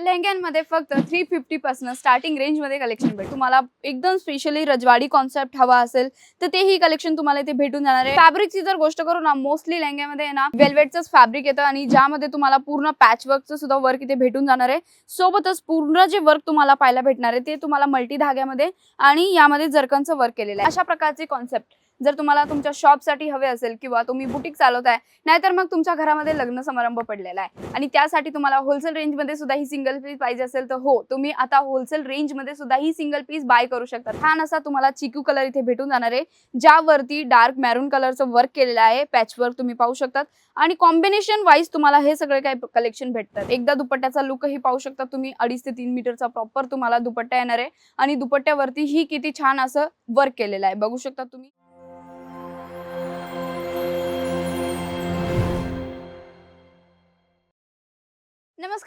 लेहंग्यांमध्ये फक्त three fifty पासून starting रेंजमध्ये कलेक्शन भेट तुम्हाला एकदम स्पेशली रजवाडी कॉन्सेप्ट हवा असेल तर तेही कलेक्शन तुम्हाला इथे भेटून जाणार आहे. फॅब्रिकची जर गोष्ट करू ना मोस्टली लेहंग्यामध्ये ना वेल्वेटचंच फॅब्रिक येतं आणि ज्यामध्ये तुम्हाला पूर्ण पॅच वर्कचं सुद्धा वर्क इथे भेटून जाणार आहे. सोबतच पूर्ण जे वर्क तुम्हाला पाहायला भेटणार आहे ते तुम्हाला मल्टी धाग्यामध्ये आणि यामध्ये जरकनचं वर्क केलेलं आहे. अशा प्रकारचे कॉन्सेप्ट जर तुम्हाला तुमच्या शॉपसाठी हवे असेल किंवा तुम्ही बुटीक चालवताय नाहीतर मग तुमच्या घरामध्ये लग्न समारंभ पडलेला आहे. आणि त्यासाठी तुम्हाला होलसेल रेंजमध्ये सुद्धा ही सिंगल पीस पाहिजे असेल तर हो तुम्ही आता होलसेल रेंजमध्ये सुद्धा ही सिंगल पीस बाय करू शकता. छान असा तुम्हाला चिकू कलर इथे भेटून जाणार आहे ज्यावरती डार्क मॅरून कलरचं वर्क केलेलं आहे. पॅच वर्क तुम्ही पाहू शकतात. आणि कॉम्बिनेशन वाईज तुम्हाला हे सगळे काही कलेक्शन भेटतात. एकदा दुपट्ट्याचा लुकही पाहू शकता तुम्ही. अडीच ते तीन मीटरचा प्रॉपर तुम्हाला दुपट्टा येणार आहे. आणि दुपट्ट्यावरती ही किती छान असं वर्क केलेलं आहे. बघू शकता तुम्ही.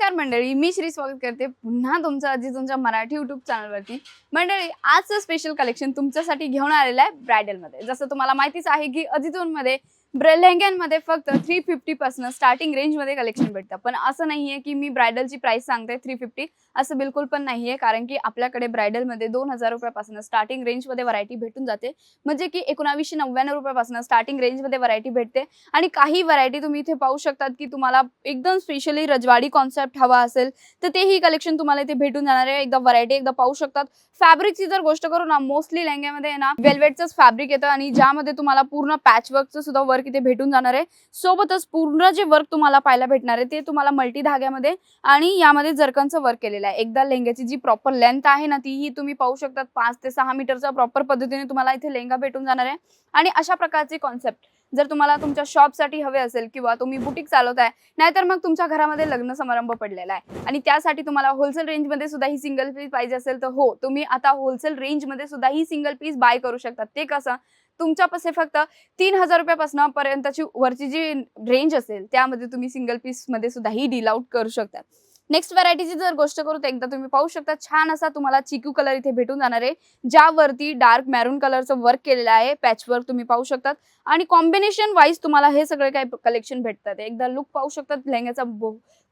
नमस्कार मंडळी मी श्री स्वागत करते पुन्हा तुमचं अजित तुमच्या मराठी युट्यूब चॅनलवरती मंडळी आजचं स्पेशल कलेक्शन तुमच्यासाठी घेऊन आलेलं आहे ब्रायडलमध्ये जसं तुम्हाला माहितीच आहे की अजितूनमध्ये ब्रेलेहंग्यांमध्ये फक्त थ्री फिफ्टीपासून स्टार्टिंग रेंजमध्ये कलेक्शन भेटतं. पण असं नाहीये की मी ब्रायडलची प्राईस सांगते थ्री फिफ्टी असं बिलकुल पण नाहीये कारण की आपल्याकडे ब्रायडलमध्ये दोन हजार रुपयापासून स्टार्टिंग रेंजमध्ये व्हरायटी भेटून जाते. म्हणजे की एकोणावीसशे नव्याण्णव रुपयापासून स्टार्टिंग रेंजमध्ये व्हरायटी भेटते. आणि काही व्हरायटी तुम्ही इथे पाहू शकतात की तुम्हाला एकदम स्पेशली रजवाडी कॉन्सेप्ट हवा असेल तर तेही कलेक्शन तुम्हाला इथे भेटून जाणार आहे. एकदा व्हरायटी एकदा पाहू शकतात. फॅब्रिकची जर गोष्ट करू ना मोस्टली लेहंग्यामध्ये ना वेल्वेटचंच फॅब्रिक येतं आणि ज्यामध्ये तुम्हाला पूर्ण पॅच वर्कचं सुद्धा वर्क इथे भेटून जाणार आहे. सोबतच पूर्ण जे वर्क तुम्हाला पाहायला भेटणार आहे ते तुम्हाला मल्टी धाग्यामध्ये आणि यामध्ये जरकनचं वर्क केलेलं आहे. एकदा लेहंग्याची जी प्रॉपर लेंथ आहे ना तीही तुम्ही पाहू शकतात. पाच ते सहा मीटरचा प्रॉपर पद्धतीने तुम्हाला इथे लेहंगा भेटून जाणार आहे. आणि अशा प्रकारचे कॉन्सेप्ट जर तुम्हाला तुमच्या शॉपसाठी हवे असेल किंवा तुम्ही बुटीक चालवताय नाहीतर मग तुमच्या घरामध्ये लग्न समारंभ पडलेला आहे. आणि त्यासाठी तुम्हाला होलसेल रेंजमध्ये सुद्धा ही सिंगल पीस पाहिजे असेल तर हो तुम्ही आता होलसेल रेंजमध्ये सुद्धा ही सिंगल पीस बाय करू शकता. ते कसं? तुमच्यापासे फक्त तीन हजार रुपयापासून पर्यंतची वरची जी रेंज असेल त्यामध्ये तुम्ही सिंगल पीसमध्ये सुद्धा ही डील आउट करू शकता. नेक्स्ट व्हरायटीची जर गोष्ट करू तर एकदा तुम्ही पाहू शकता छान असा तुम्हाला चिकू कलर इथे भेटून जाणार आहे ज्यावरती डार्क मॅरून कलरचं वर्क केलेलं आहे पॅच वर्क तुम्ही पाहू शकतात. आणि कॉम्बिनेशन वाईज तुम्हाला हे सगळे काही कलेक्शन भेटतात. एकदा लुक पाहू शकतात लेहंग्याचा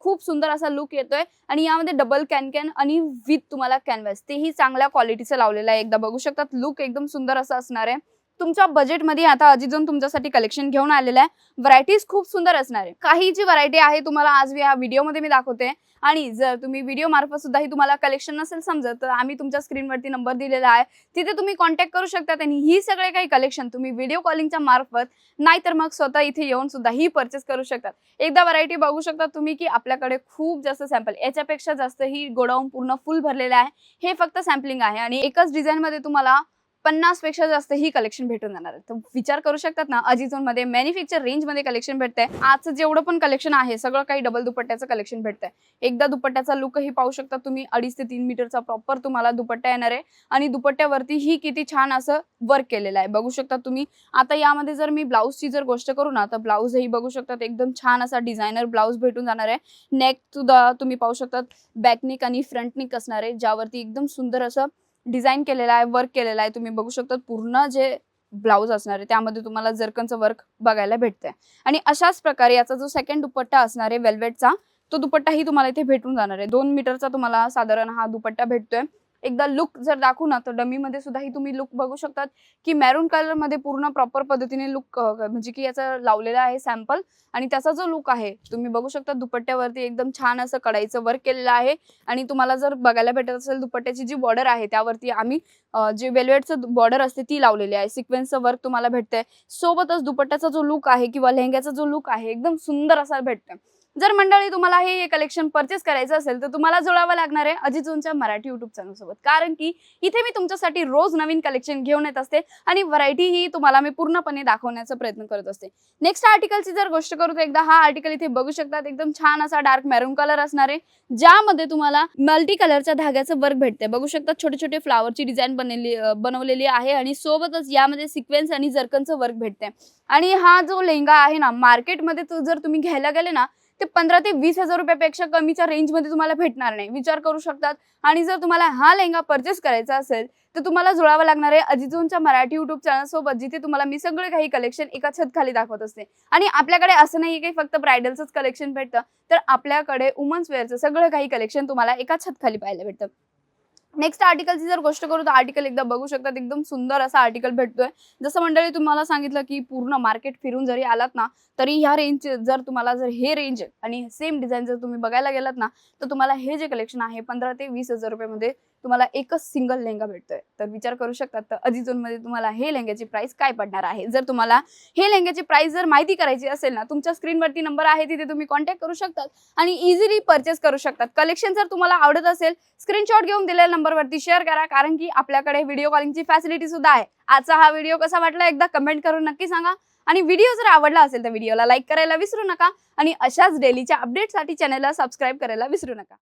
खूप सुंदर असा लुक येतोय. आणि यामध्ये डबल कॅन कॅन आणि विथ तुम्हाला कॅनव्हास तेही चांगल्या क्वालिटीचं लावलेलं आहे. एकदा बघू शकतात लुक एकदम सुंदर असं असणार आहे. तुमच्या बजेटमध्ये आता अजिजन तुमच्यासाठी कलेक्शन घेऊन आलेलं आहे. व्हरायटीज खूप सुंदर असणार आहे. काही जी व्हरायटी आहे तुम्हाला आज या व्हिडिओमध्ये मी दाखवते. आणि जर तुम्ही व्हिडिओ मार्फत सुद्धा ही तुम्हाला कलेक्शन नसेल समजत तर आम्ही तुमच्या स्क्रीनवरती नंबर दिलेला आहे. तिथे तुम्ही कॉन्टॅक्ट करू शकता आणि ही सगळे काही कलेक्शन तुम्ही व्हिडिओ कॉलिंगच्या मार्फत नाहीतर मग स्वतः इथे येऊन सुद्धा ही परचेस करू शकतात. एकदा व्हरायटी बघू शकता तुम्ही की आपल्याकडे खूप जास्त सॅम्पल याच्यापेक्षा जास्त ही गोडाऊन पूर्ण फुल भरलेलं आहे. हे फक्त सॅम्पलिंग आहे आणि एकच डिझाईनमध्ये तुम्हाला पन्नासपेक्षा जास्त ही कलेक्शन भेटून जाणार आहे. तर विचार करू शकतात ना अजिझोनमध्ये मॅन्युफॅक्चर रेंजमध्ये कलेक्शन भेटतंय. आजचं जेवढं पण कलेक्शन आहे सगळं काही डबल दुपट्ट्याचं कलेक्शन भेटतंय. एकदा दुपट्ट्याचा लुकही पाहू शकता तुम्ही अडीच ते तीन मीटरचा प्रॉपर तुम्हाला दुपट्टा येणार आहे. आणि दुपट्ट्यावरती ही किती छान असं वर्क केलेलं आहे. बघू शकता तुम्ही आता यामध्ये जर मी ब्लाऊजची जर गोष्ट करू ना तर ब्लाऊजही बघू शकतात एकदम छान असा डिझायनर ब्लाऊज भेटून जाणार आहे. नेक सुद्धा तुम्ही पाहू शकतात बॅकनिक आणि फ्रंटनिक असणार आहे ज्यावरती एकदम सुंदर असं डिझाईन केलेला आहे वर्क केलेला आहे तुम्ही बघू शकता पूर्ण जे ब्लाऊज असणार आहे त्यामध्ये तुम्हाला जरकनचं वर्क बघायला भेटतंय. आणि अशाच प्रकारे याचा जो सेकंड दुपट्टा असणार आहे वेल्वेटचा तो दुपट्टाही तुम्हाला इथे भेटून जाणार आहे. दोन मीटरचा तुम्हाला साधारण हा दुपट्टा भेटतोय. एकदा लुक जर दाखवू ना तर डमीमध्ये सुद्धा ही तुम्ही लुक बघू शकतात की मॅरून कलरमध्ये पूर्ण प्रॉपर पद्धतीने लुक म्हणजे की याचा लावलेला आहे सॅम्पल आणि त्याचा जो लुक आहे तुम्ही बघू शकता दुपट्ट्यावरती एकदम छान असं कडाईचं वर्क केलेलं आहे आणि तुम्हाला जर बघायला भेटत असेल दुपट्ट्याची जी बॉर्डर आहे त्यावरती आम्ही जे वेल्वेटचं बॉर्डर असते ती लावलेली आहे. सिक्वेन्सचं वर्क तुम्हाला भेटतंय. सोबतच दुपट्ट्याचा जो लुक आहे किंवा लेहंग्याचा जो लुक आहे एकदम सुंदर असा भेटतोय. जर मंडळी तुम्हाला हे कलेक्शन परचेस करायचं असेल तर तुम्हाला जोडावं लागणार आहे अजिजूनच्या मराठी युट्यूब चॅनल सोबत. कारण की इथे मी तुमच्यासाठी रोज नवीन कलेक्शन घेऊन येत असते आणि व्हरायटी ही तुम्हाला मी पूर्णपणे दाखवण्याचा प्रयत्न करत असते. नेक्स्ट आर्टिकलची जर गोष्ट करू तर एकदा हा आर्टिकल इथे बघू शकतात. एकदम छान असा डार्क मॅरून कलर असणार आहे ज्यामध्ये तुम्हाला मल्टी कलरच्या धाग्याचं वर्क भेटते बघू शकतात छोटे छोटे फ्लावरची डिझाईन बनलेली बनवलेली आहे आणि सोबतच यामध्ये सिक्वेन्स आणि जर्कनचं वर्क भेटते आणि हा जो लेहंगा आहे ना मार्केटमध्ये जर तुम्ही घ्यायला गेले ना ते पंधरा ते वीस हजार रुपयापेक्षा कमीच्या रेंजमध्ये तुम्हाला भेटणार नाही. विचार करू शकतात. आणि जर तुम्हाला हा लेहंगा परचेस करायचा असेल तर तुम्हाला जुळावं लागणार आहे अजिजोनच्या मराठी युट्यूब चॅनल सोबत जिथे तुम्हाला मी सगळे काही कलेक्शन एका छत खाली दाखवत असते. आणि आपल्याकडे असं नाही की फक्त ब्रायडलचंच कलेक्शन भेटतं तर आपल्याकडे वुमन्स वेअरचं सगळं काही कलेक्शन तुम्हाला एका छत खाली पाहायला भेटतं. नेक्स्ट आर्टिकलची जर गोष्ट करू तर आर्टिकल एकदा बघू शकतात. एकदम सुंदर असा आर्टिकल भेटतोय. जसं मंडळी तुम्हाला सांगितलं की पूर्ण मार्केट फिरून जरी आलात ना तरी ह्या रेंज जर तुम्हाला जर हे रेंज आणि सेम डिझाईन जर तुम्ही बघायला गेलात ना तर तुम्हाला हे जे कलेक्शन आहे पंधरा ते वीस हजार रुपयामध्ये तुम्हाला एकच सिंगल लेहंगा भेटतोय. तर विचार करू शकतात तर अजिजोनमध्ये तुम्हाला हे लेहंग्याची प्राइस काय पडणार आहे? जर तुम्हाला हे लेहंग्याची प्राइस जर माहिती करायची असेल ना तुमच्या स्क्रीनवरती नंबर आहे तिथे तुम्ही कॉन्टॅक्ट करू शकतात आणि इझिली परचेस करू शकतात. कलेक्शन जर तुम्हाला आवडत असेल स्क्रीनशॉट घेऊन दिलेल्या नंबरवरती शेअर करा कारण की आपल्याकडे व्हिडिओ कॉलिंगची फॅसिलिटी सुद्धा आहे. आजचा हा व्हिडिओ कसा वाटला एकदा कमेंट करून नक्की सांगा. आणि व्हिडिओ जर आवडला असेल तर व्हिडिओला लाईक करायला विसरू नका आणि अशाच डेलीच्या अपडेटसाठी चॅनलला सबस्क्राईब करायला विसरू नका.